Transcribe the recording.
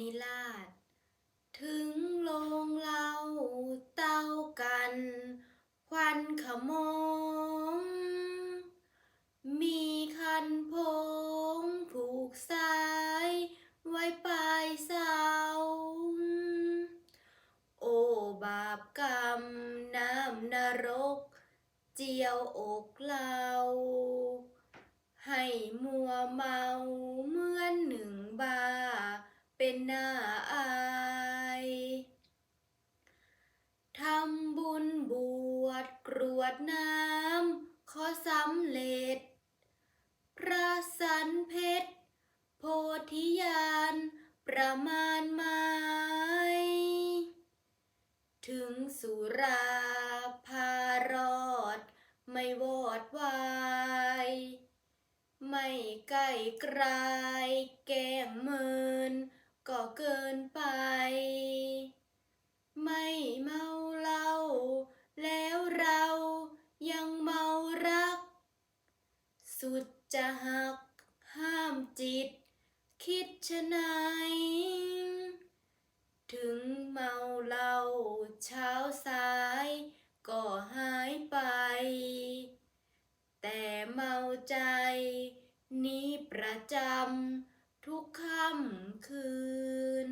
นิราศถึงโรงเหล้าเต้ากัน ควันขโมง มีคันพงผูกสาย ไว้ปลายเสา โอบาปกรรมน้ำนรก เจียวอกเรา ให้มัวเมา เป็นหน้าอายทำบุญบวชกรวดน้ำขอสำเร็จ พระสันเพชร โพธิญาณประมาณไม้ถึงสุราพารอด ไม่วอดวาย ไม่ใกล้ไกลแกล้งเมิน ก็เกินไป ไม่เมาเหล้าแล้วเรายังเมารัก สุดจะหักห้ามจิต คิดชะไหนถึงเมาเหล้าเช้าสาย ก็หายไป แต่เมาใจนี้ประจำ ทุกค่ำคืน